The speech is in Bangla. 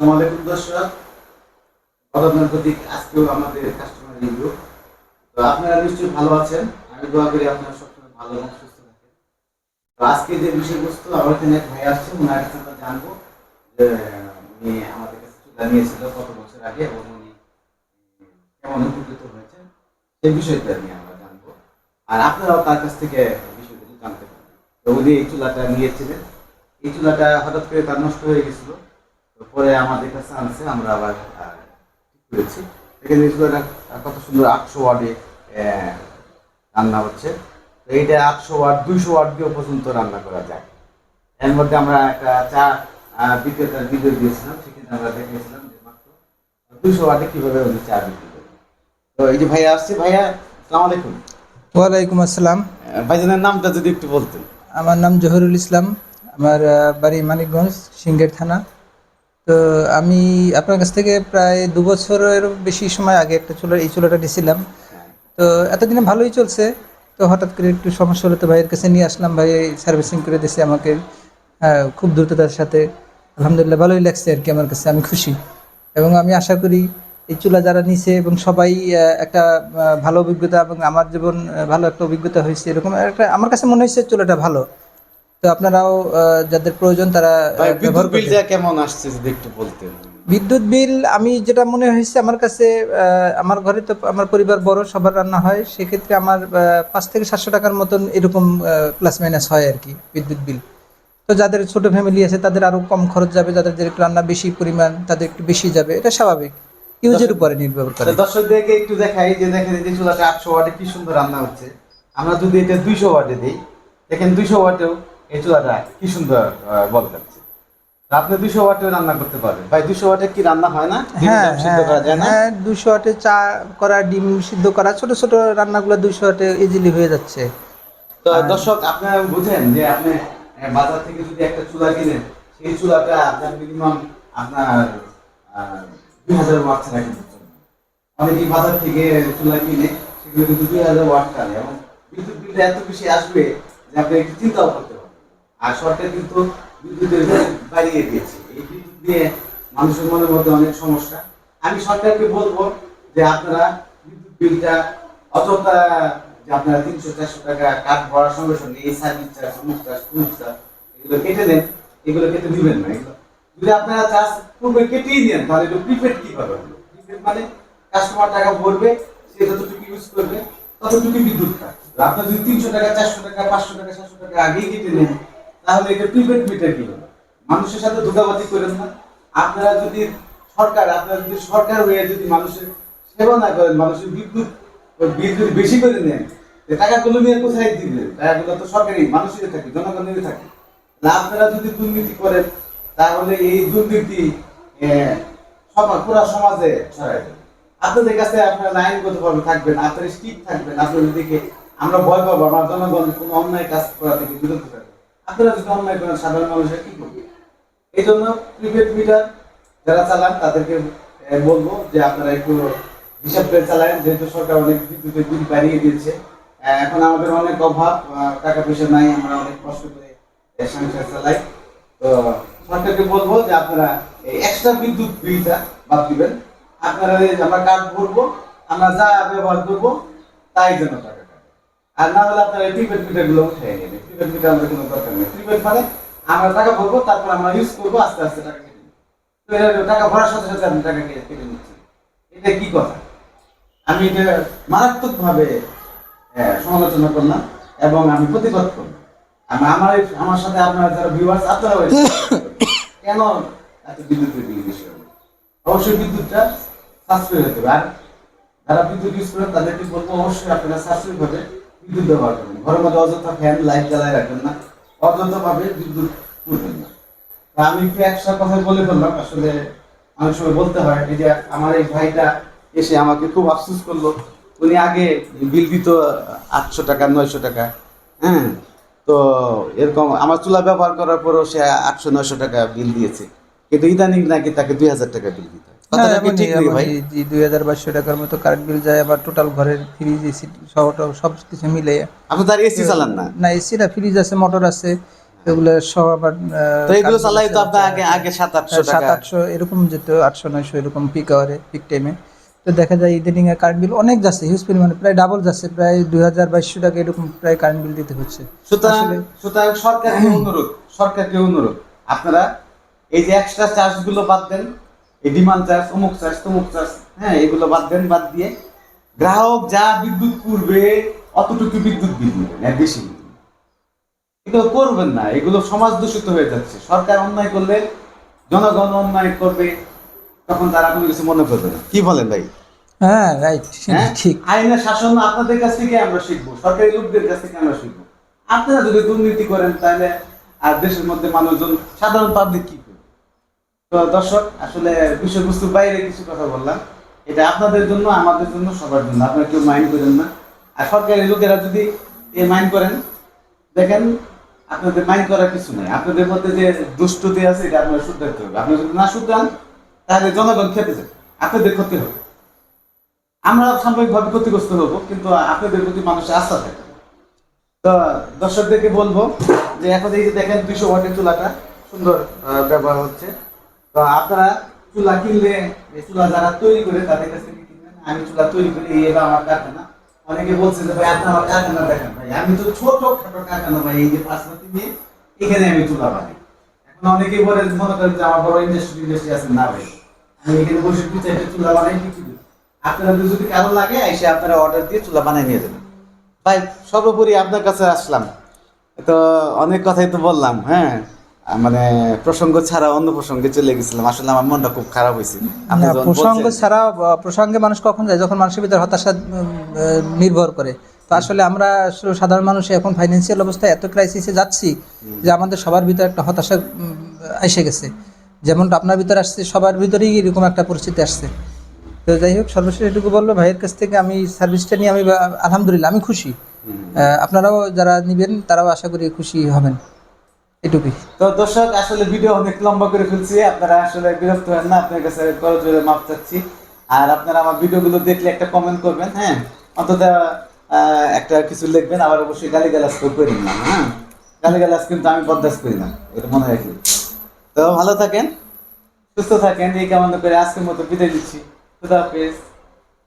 আমাদের দর্শক। আজকেও আমাদের কাস্টমার রিভিউ তো আপনারা নিশ্চয়ই ভালো আছেন। আমি দোয়া করি আপনারা সবসময় ভালো এবং সুস্থ থাকেন। তো আজকে যে বিষয়বস্তু আমার এখানে এক ভাই আসছে ওনার কাছে আমরা জানব যে, উনি আমাদের কাছে চুলা কত বছর আগে এবং উনি কেমন উপকৃত হয়েছেন। সেই বিষয়টা নিয়ে আমরা জানব। আর আপনারাও তার কাছ থেকে বিষয়গুলো জানতে পারবেন। তো উনি এই চুলাটা নিয়েছিলেন। এই চুলাটা হঠাৎ করে তার নষ্ট হয়ে গেছিল। তো পরে আমাদের কাছে আনছে আমরা আবার করেছি। এখানে কত সুন্দর আটশো ওয়ার্ডে রান্না হচ্ছে। তো এইটা আটশো ওয়াট দুইশো ওয়াট দিয়েও পর্যন্ত রান্না করা যায়। এর মধ্যে আমরা একটা চা বিক্রেতার ভিডিও দিয়েছিলাম সেখানে আমরা দেখিয়েছিলাম যে মাত্র দুইশো ওয়াটে কীভাবে উনি চা বিক্রি করে তো এই যে ভাইয়া আসছে ভাইয়া সালাম আলাইকুম। ওয়ালাইকুম আসসালাম। ভাইজানের নামটা যদি একটু বলতেন। আমার নাম জহরুল ইসলাম। আমার বাড়ি মানিকগঞ্জ সিঙ্গের থানা। তো আমি আপনার কাছ থেকে প্রায় দু বছরের বেশি সময় আগে একটা চুলা এই চুলাটা নিয়েছিলাম। তো এতদিনে ভালোই চলছে। তো হঠাৎ করে একটু সমস্যা হলো তো ভাইয়ের কাছে নিয়ে আসলাম। ভাই সার্ভিসিং করে দিয়েছে আমাকে। হ্যাঁ, খুব দ্রুততার সাথে। আলহামদুলিল্লাহ ভালোই লাগছে আর কি আমার কাছে। আমি খুশি। এবং আমি আশা করি এই চুলা যারা নিছে এবং সবাই একটা ভালো অভিজ্ঞতা এবং আমার জীবন ভালো একটা অভিজ্ঞতা হয়েছে এরকম একটা আমার কাছে মনে হয়েছে চুলাটা ভালো। তো আপনারাও যাদের প্রয়োজন তারা ব্যবহার বিদ্যুৎ করবেন। বিলটা কেমন আসছে যদি একটু বলতেন? বিদ্যুৎ বিল আমি যেটা মনে হয়েছে আমার কাছে আমার ঘরে তো আমার পরিবার বড় সবার রান্না হয় সেক্ষেত্রে আমার পাঁচ থেকে সাতশো টাকার মতন এরকম প্লাস মাইনাস হয় আর কি বিদ্যুৎ বিল। তো যাদের ছোট ফ্যামিলি আছে তাদের আরও কম খরচ যাবে যাদের যে রান্না বেশি পরিমাণ তাদের একটু বেশি যাবে এটা স্বাভাবিক। ইউজের উপরে নির্ভর করে। দর্শকদেরকে একটু দেখাই যে দেখেন এই যে চুলাটা আটশো ওয়াটে কি সুন্দর রান্না হচ্ছে। আমরা যদি এটা দুইশো ওয়াটে দিই দেখেন দুইশো ওয়াটেও এই চুলাটা কি সুন্দর বদলাচ্ছে আপনি দুইশো ওয়াটেও রান্না করতে পারবেন। ভাই দুইশো ওয়াটে কি রান্না হয় না? হ্যাঁ সিদ্ধ করা যায় না? হ্যাঁ দুশো আটে চা করা ডিম সিদ্ধ করা ছোট ছোট রান্নাগুলো দুশো আটে ইজিলি হয়ে যাচ্ছে। তো দর্শক আপনারা বুঝেন যে আপনি বাজার থেকে যদি একটা চুলা কিনেন সেই চুলাটা আপনার মিনিমাম আপনার দুই হাজার ওয়াট ছাড়া কিনতে হবে। বাজার থেকে চুলা কিনে সেগুলো কিন্তু দুই হাজার ওয়াট টানে। এবং বিদ্যুৎ বিলটা এত বেশি আসবে যে আপনি একটু চিন্তাও করতে আর সরকার কিন্তু বিদ্যুতের বাড়িয়ে দিয়েছে। এই বিদ্যুৎ দিয়ে মানুষের মনের মধ্যে অনেক সমস্যা। আমি সরকারকে বলব যে আপনারা বিদ্যুৎ বিলটা অযথা যে আপনারা তিনশো, চারশো টাকা কাঠ ভরার সঙ্গে সঙ্গে এই সার্ভিস চার্জ অমুক চার্জ তমুক চার্জ এগুলো কেটে দেন। এগুলো কেটে দিবেন না, এগুলো। যদি আপনারা চার্জ পূর্বে কেটেই দেন, তাহলে এটা প্রিপেড কীভাবে হলো প্রিপেড মানে কাস্টমার টাকা ভরবে, সে যতটুকু ইউজ করবে ততটুকু বিদ্যুৎ খায় আপনার যদি তিনশো টাকা, চারশো টাকা, পাঁচশো টাকা, সাতশো টাকা আগেই কেটে নেন তাহলে এটা প্রিপেড মিটার কি মানুষের সাথে ধোকাবাজি করেন না। আপনারা যদি সরকার, আপনারা যদি সরকার হয়ে যদি মানুষের সেবা না করেন, মানুষের বিদ্যুৎ যদি বেশি করে নেন, তো টাকাগুলো নিয়ে কোথায় দিবেন টাকাগুলো তো সরকারি মানুষের থাকে জনগণের থাকে। আপনারা যদি দুর্নীতি করেন, তাহলে এই দুর্নীতি সমাজ, পুরো সমাজে ছড়ায় আপনাদের কাছে আপনারা আইনগতভাবে থাকবেন, আপনারা স্ট্রিক্ট থাকবেন আপনাদের দিকে আমরা ভয় পাবো, আমার জনগণ কোনো অন্যায় কাজ করা থেকে বিরত থাকবে আপনারা যদি অন্যায় করেন সাধারণ মানুষের কি করবে? এই জন্য প্রিপেড মিটার যারা চালান তাদেরকে বলব যে আপনারা একটু হিসাব করে চালান, যেহেতু সরকার অনেক বিদ্যুতের বিল বাড়িয়ে দিয়েছে। এখন আমাদের অনেক অভাব টাকা পয়সা নাই, আমরা অনেক কষ্ট করে সংসার চালাই। তো সরকারকে বলব যে আপনারা এক্সট্রা বিদ্যুৎ বিলটা বাদ দিবেন। আপনারা আমরা কার্ড ভরবো, আমরা যা ব্যবহার করব, তাই কাটবে। আর না হলে আপনারা প্রিপেড মিটারগুলো উঠে নেবেন। প্রিপেড মিটার আমাদের কোনো দরকার নেই। প্রিপেড মানে আমরা টাকা ভরবো তারপর আমরা ইউজ করব আস্তে আস্তে টাকা কেটে নেব। টাকা ভরার সাথে সাথে আপনি টাকা কেটে নিচ্ছি। এটা কি কথা? আমি এটা সমালোচনা করলাম এবং আমি প্রতিবাদ করলাম। আমি আমার আমার সাথে আপনার যারা ভিউয়ার্স আপনারা কেন এত বিদ্যুতের বিল বেশি হবে অবশ্যই বিদ্যুৎটা সাশ্রয় হতে হবে। আর যারা বিদ্যুৎ ইউজ করেন তাদেরকে বলব অবশ্যই আপনারা সাশ্রয়ী ভাবে বিদ্যুৎ ব্যবহার করবেন ঘরের মধ্যে অযথা ফ্যান লাইট জ্বালায় রাখবেন না অযথা ভাবে বিদ্যুৎ পুরবেন না। তা আমি একটু একশো কথা বলে ফেললাম, আসলে অনেক সময় বলতে হয় এই যে আমার এই ভাইটা এসে আমাকে খুব আফসোস করল। উনি আগে বিল দিত আটশো টাকা, নয়শো টাকা হ্যাঁ? তো এরকম আমার চুলা ব্যবহার করার পরও সে আটশো, নয়শো টাকা বিল দিয়েছে। কিন্তু ইদানিং নাকি তাকে দুই হাজার টাকা বিল দিতে। হয়। কথাটা কি ঠিক নেই ভাই? দুই হাজার বাইশশো টাকার মতো কারেন্ট বিল যায় আবার টোটাল ঘরের ফ্রিজ এসি সহ সব কিছু মিলে। আপনি তার এসি চালান না? না এসি না ফ্রিজ আছে মোটর আছে এগুলো সব আবার তো এগুলো চালাই তো আপনার আগে আগে সাত আটশো সাত আটশো এরকম যেত আটশো নয়শো এরকম পিক আওয়ারে পিক টাইমে তো দেখা যায় ইদানিং এর কারেন্ট বিল অনেক যাচ্ছে হিউজ পরিমাণে প্রায় ডাবল যাচ্ছে প্রায় দুই হাজার বাইশশো টাকা এরকম প্রায় কারেন্ট বিল দিতে হচ্ছে। সুতরাং সুতরাং সরকারকে অনুরোধ সরকারকে অনুরোধ আপনারা এই যে এক্সট্রা চার্জগুলো বাদ দেন এই ডিমান্ড চার্জ অমুক চার্জ তমুক চার্জ হ্যাঁ এগুলো বাদ দেন বাদ দিয়ে গ্রাহক যা বিদ্যুৎ পূর্বে অতটুকু বিদ্যুৎ বিল নেবেন এর বেশি এগুলো করবেন না এগুলো সমাজ দূষিত হয়ে যাচ্ছে। সরকার অন্যায় করলে জনগণ অন্যায় করবে তখন তারা কোনো কিছু মনে করবে না। কি বলেন ভাই? হ্যাঁ রাইট হ্যাঁ? ঠিক। আইনের শাসন আপনাদের কাছ থেকে আমরা শিখব সরকারি লোকদের কাছ থেকে আমরা শিখব। আপনারা যদি দুর্নীতি করেন তাহলে আর দেশের মধ্যে মানুষজন সাধারণ পাবলিক কি? করবে দর্শক, আসলে বিষয়বস্তুর বাইরে কিছু কথা বললাম। এটা আপনাদের জন্য, আমাদের জন্য, সবার জন্য। আপনারা কেউ মাইন্ড করেন না। আর সরকারি লোকেরা যদি এই মাইন্ড করেন, দেখেন, আপনাদের মাইন্ড করার কিছু নেই। আপনাদের মধ্যে যে দুষ্টুতি আছে, এটা আপনারা শুধরাতে হবে। আপনারা যদি না শুধরান, তাহলে জনগণ খেতে যাবে। আপনাদের ক্ষতি হবে। আমরা সাময়িকভাবে ক্ষতিগ্রস্ত হব, কিন্তু আপনাদের প্রতি মানুষের আস্থা থাকে। তো দর্শকদেরকে বলব যে, এখন এই যে দেখেন দুইশো ওয়াটের চুলাটা, সুন্দর ব্যবহার হচ্ছে। তো আপনারা চুলা কিনলে চুলা যারা তৈরি করে তাদের কাছ থেকে কিনবেন? আমি চুলা তৈরি করি, এই আমার কারখানা। অনেকে বলছে যে, ভাই আপনি আমার কারখানা দেখেন ভাই। আমি তো ছোট খাটো কারখানা ভাই, এই যে পাঁচমাতি নিয়ে, এখানে আমি চুলা বানাই। এখন অনেকেই বলে মনে করেন যে, আমার বড় ইন্ডাস্ট্রি ইন্ডাস্ট্রি আছে। না ভাই, আমি এখানে বসে দুই চারটে চুলা বানাই করি আপনারা যদি কারও লাগে, এসে আপনারা অর্ডার দিয়ে চুলা বানিয়ে নিয়ে যাবেন। ভাই, সর্বোপরি আপনার কাছে আসলাম। তো অনেক কথাই তো বললাম হ্যাঁ? মানে প্রসঙ্গ ছাড়া অন্য প্রসঙ্গে চলে গেছিলাম। আসলে আমার মনটা খুব খারাপ হয়েছে। আপনি না, যখন প্রসঙ্গ ছাড়া প্রসঙ্গে মানুষ কখন যায়? যখন মানুষের ভিতরে হতাশা নির্ভর করে। তো আসলে আমরা সাধারণ মানুষ এখন ফাইন্যান্সিয়াল অবস্থায় এত ক্রাইসিসে যাচ্ছি যে আমাদের সবার ভিতরে একটা হতাশা এসে গেছে। যেমনটা আপনার ভিতরে আসছে সবার ভিতরেই এরকম একটা পরিস্থিতি আসছে। তো যাই হোক সর্বশেষ এটুকু বলল ভাইয়ের কাছ থেকে আমি সার্ভিসটা নিয়ে আমি আলহামদুলিল্লাহ আমি খুশি। আহ, আপনারাও যারা নেবেন তারাও আশা করি খুশি হবেন। এটুকুই। তো দর্শক, আসলে ভিডিও অনেক লম্বা করে ফেলছি। আপনারা আসলে বিরক্ত হন না, আপনার কাছে করজোরে মাপ চাচ্ছি। আর আপনারা আমার ভিডিওগুলো দেখলে একটা কমেন্ট করবেন হ্যাঁ? অন্তত একটা কিছু লিখবেন, আবার অবশ্যই গালি গালাজ করি না হ্যাঁ? গালি গালাজ কিন্তু আমি বরদাস্ত করি না, এটা মনে রাখি। তো ভালো থাকেন, সুস্থ থাকেন, এই কামনা করে আজকের মতো বিদায় দিচ্ছি খুদা হাফেজ।